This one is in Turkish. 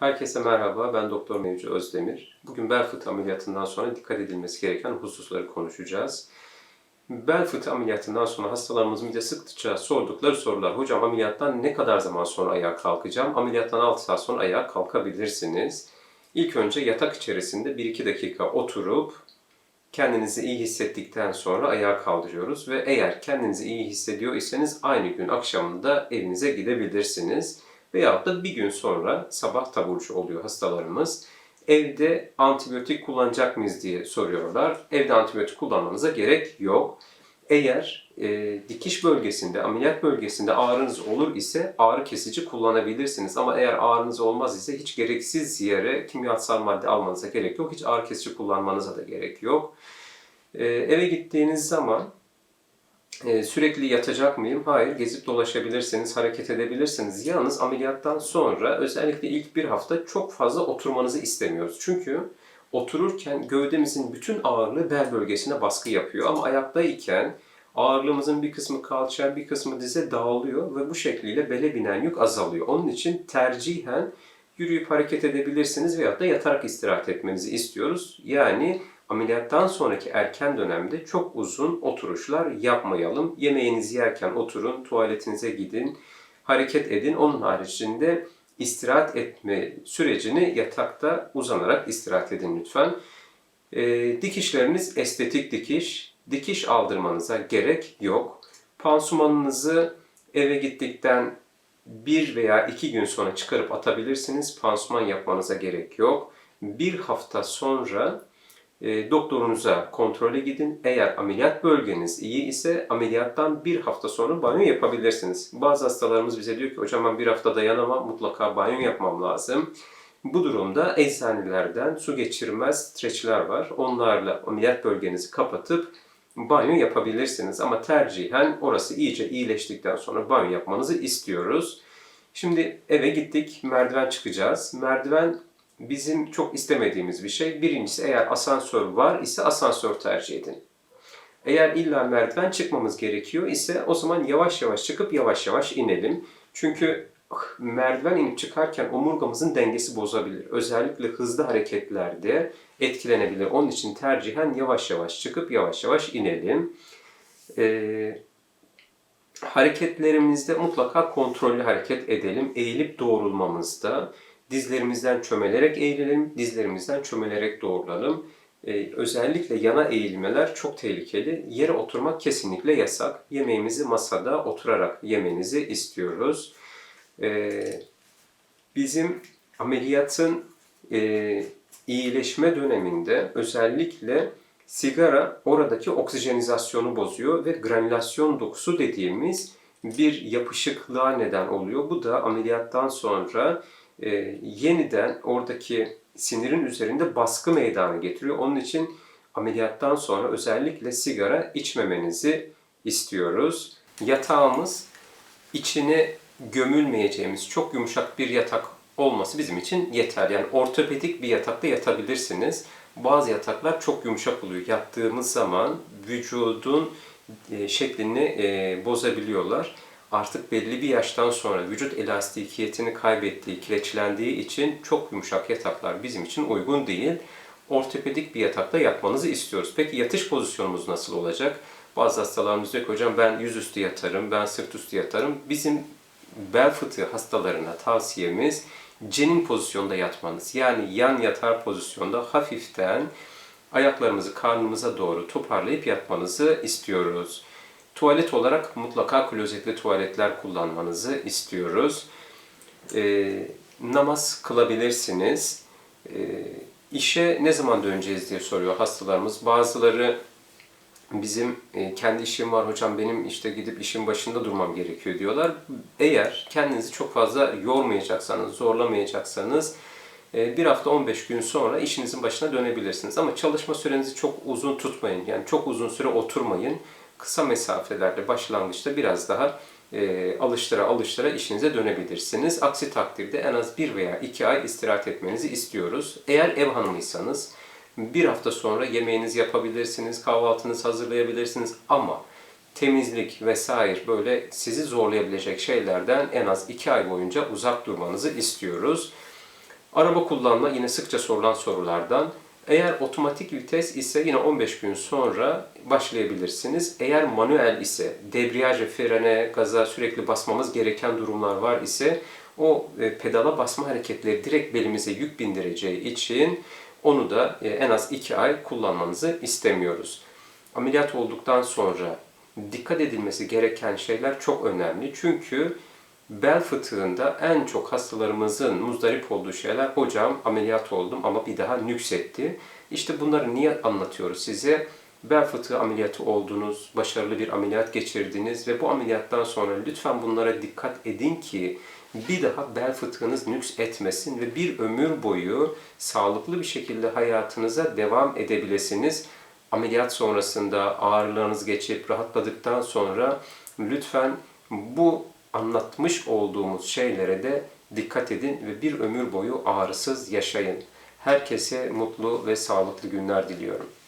Herkese merhaba, ben Doktor Mevcu Özdemir. Bugün bel fıtığı ameliyatından sonra dikkat edilmesi gereken hususları konuşacağız. Bel fıtığı ameliyatından sonra hastalarımızın bize sıkça sordukları sorular. Hocam ameliyattan ne kadar zaman sonra ayağa kalkacağım? Ameliyattan 6 saat sonra ayağa kalkabilirsiniz. İlk önce yatak içerisinde 1-2 dakika oturup kendinizi iyi hissettikten sonra ayağa kaldırıyoruz ve eğer kendinizi iyi hissediyor iseniz aynı gün akşamında evinize gidebilirsiniz. Veyahut da bir gün sonra sabah taburcu oluyor hastalarımız. Evde antibiyotik kullanacak mıyız diye soruyorlar. Evde antibiyotik kullanmanıza gerek yok. Eğer e, dikiş bölgesinde, ameliyat bölgesinde ağrınız olur ise ağrı kesici kullanabilirsiniz. Ama eğer ağrınız olmaz ise hiç gereksiz yere kimyasal madde almanıza gerek yok. Hiç ağrı kesici kullanmanıza da gerek yok. E, eve gittiğiniz zaman ee, sürekli yatacak mıyım? Hayır. Gezip dolaşabilirsiniz, hareket edebilirsiniz. Yalnız ameliyattan sonra özellikle ilk bir hafta çok fazla oturmanızı istemiyoruz. Çünkü otururken gövdemizin bütün ağırlığı bel bölgesine baskı yapıyor. Ama ayaktayken ağırlığımızın bir kısmı kalçaya, bir kısmı dize dağılıyor ve bu şekliyle bele binen yük azalıyor. Onun için tercihen yürüyüp hareket edebilirsiniz veyahut da yatarak istirahat etmenizi istiyoruz. Yani ameliyattan sonraki erken dönemde çok uzun oturuşlar yapmayalım. Yemeğinizi yerken oturun, tuvaletinize gidin, hareket edin. Onun haricinde istirahat etme sürecini yatakta uzanarak istirahat edin lütfen. E, dikişleriniz estetik dikiş. Dikiş aldırmanıza gerek yok. Pansumanınızı eve gittikten bir veya iki gün sonra çıkarıp atabilirsiniz. Pansuman yapmanıza gerek yok. Bir hafta sonra e, doktorunuza kontrole gidin. Eğer ameliyat bölgeniz iyi ise ameliyattan bir hafta sonra banyo yapabilirsiniz. Bazı hastalarımız bize diyor ki hocam ben bir hafta dayanamam mutlaka banyo yapmam lazım. Bu durumda eczanelerden su geçirmez streçler var. Onlarla ameliyat bölgenizi kapatıp banyo yapabilirsiniz. Ama tercihen orası iyice iyileştikten sonra banyo yapmanızı istiyoruz. Şimdi eve gittik, merdiven çıkacağız. Merdiven bizim çok istemediğimiz bir şey. Birincisi eğer asansör var ise asansör tercih edin. Eğer illa merdiven çıkmamız gerekiyor ise o zaman yavaş yavaş çıkıp yavaş yavaş inelim. Çünkü merdiven inip çıkarken omurgamızın dengesi bozabilir. Özellikle hızlı hareketlerde etkilenebilir. Onun için tercihen yavaş yavaş çıkıp yavaş yavaş inelim. Ee, hareketlerimizde mutlaka kontrollü hareket edelim. Eğilip doğrulmamızda dizlerimizden çömelerek eğilelim, dizlerimizden çömelerek doğrulalım. Ee, özellikle yana eğilmeler çok tehlikeli. Yere oturmak kesinlikle yasak. Yemeğimizi masada oturarak yemenizi istiyoruz. Ee, bizim ameliyatın e, iyileşme döneminde özellikle sigara oradaki oksijenizasyonu bozuyor ve granülasyon dokusu dediğimiz bir yapışıklığa neden oluyor. Bu da ameliyattan sonra e, yeniden oradaki sinirin üzerinde baskı meydana getiriyor. Onun için ameliyattan sonra özellikle sigara içmemenizi istiyoruz. Yatağımız içine gömülmeyeceğimiz çok yumuşak bir yatak olması bizim için yeter. Yani ortopedik bir yatakta yatabilirsiniz. Bazı yataklar çok yumuşak oluyor. Yattığımız zaman vücudun e, şeklini e, bozabiliyorlar artık belli bir yaştan sonra vücut elastikiyetini kaybettiği, kireçlendiği için çok yumuşak yataklar bizim için uygun değil. Ortopedik bir yatakta yatmanızı istiyoruz. Peki yatış pozisyonumuz nasıl olacak? Bazı hastalarımız diyor ki hocam ben yüzüstü yatarım, ben sırt üstü yatarım. Bizim bel fıtığı hastalarına tavsiyemiz cenin pozisyonda yatmanız. Yani yan yatar pozisyonda hafiften ayaklarımızı karnımıza doğru toparlayıp yatmanızı istiyoruz. Tuvalet olarak mutlaka klozetli tuvaletler kullanmanızı istiyoruz. E, namaz kılabilirsiniz. E, işe ne zaman döneceğiz diye soruyor hastalarımız. Bazıları bizim e, kendi işim var hocam benim işte gidip işin başında durmam gerekiyor diyorlar. Eğer kendinizi çok fazla yormayacaksanız, zorlamayacaksanız e, bir hafta 15 gün sonra işinizin başına dönebilirsiniz. Ama çalışma sürenizi çok uzun tutmayın. Yani çok uzun süre oturmayın kısa mesafelerde başlangıçta biraz daha e, alıştıra alıştıra işinize dönebilirsiniz. Aksi takdirde en az bir veya iki ay istirahat etmenizi istiyoruz. Eğer ev hanımıysanız bir hafta sonra yemeğinizi yapabilirsiniz, kahvaltınızı hazırlayabilirsiniz ama temizlik vesaire böyle sizi zorlayabilecek şeylerden en az iki ay boyunca uzak durmanızı istiyoruz. Araba kullanma yine sıkça sorulan sorulardan. Eğer otomatik vites ise yine 15 gün sonra başlayabilirsiniz. Eğer manuel ise debriyaj frene, gaza sürekli basmamız gereken durumlar var ise o e, pedala basma hareketleri direkt belimize yük bindireceği için onu da e, en az 2 ay kullanmanızı istemiyoruz. Ameliyat olduktan sonra dikkat edilmesi gereken şeyler çok önemli. Çünkü bel fıtığında en çok hastalarımızın muzdarip olduğu şeyler hocam ameliyat oldum ama bir daha nüksetti. İşte bunları niye anlatıyoruz size? Bel fıtığı ameliyatı oldunuz, başarılı bir ameliyat geçirdiniz ve bu ameliyattan sonra lütfen bunlara dikkat edin ki bir daha bel fıtığınız nüks etmesin ve bir ömür boyu sağlıklı bir şekilde hayatınıza devam edebilesiniz. Ameliyat sonrasında ağrılarınız geçip rahatladıktan sonra lütfen bu anlatmış olduğumuz şeylere de dikkat edin ve bir ömür boyu ağrısız yaşayın. Herkese mutlu ve sağlıklı günler diliyorum.